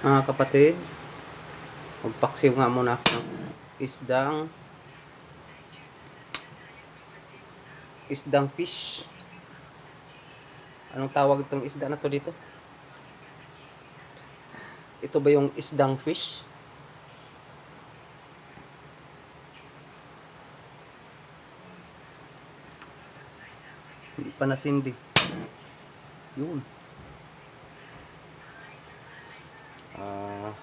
Mga kapatid, magpaksiw nga muna ako ng isdang isdang fish. Anong tawag itong isda na to dito? Ito ba yung isdang fish? Hindi pa nasindi. Yun. Ah.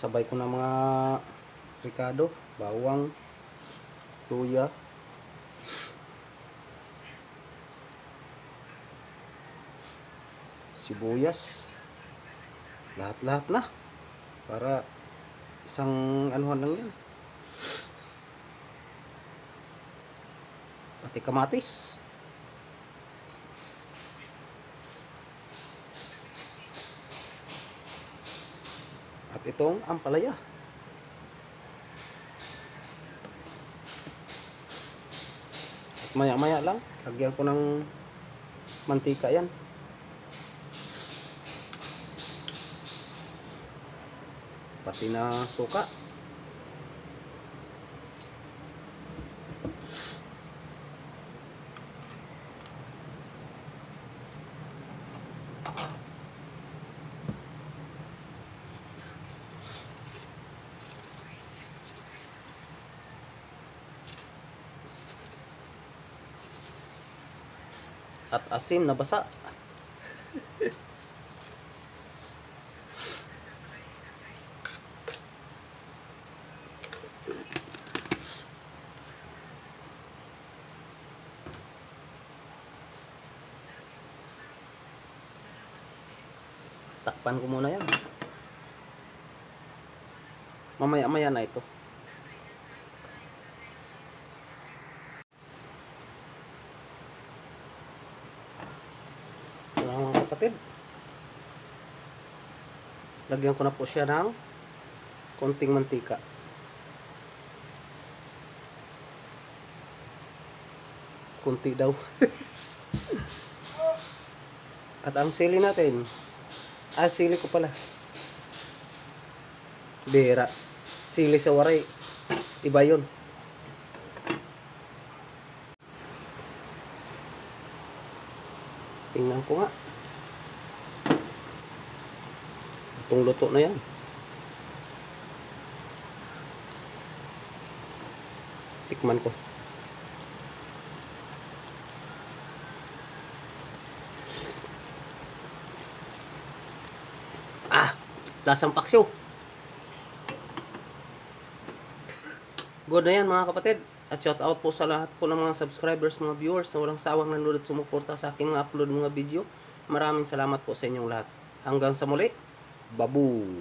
sabay ko na mga Ricardo, bawang, luya, sibuyas, lahat-lahat na para isang anuhan lang yan. Pati kamatis. At itong ampalaya. At maya-maya lang, lagyan ko ng mantika yan. Pati na suka. At asin na basa. Takpan ko muna yan. Mamaya-maya na ito. Kapatid. Lagyan ko na po siya ng konting mantika. Kunti daw. At ang sili natin, ah, sili ko pala. Bera. Sili sa waray. Iba yun. Tingnan ko nga. Itong luto na yan. Tikman ko. Ah! Lasang paksyo. Good na yan mga kapatid. At shout out po sa lahat po ng mga subscribers, mga viewers na walang sawang nanonood sumuporta sa aking mga upload mga video. Maraming salamat po sa inyong lahat. Hanggang sa muli. Babu!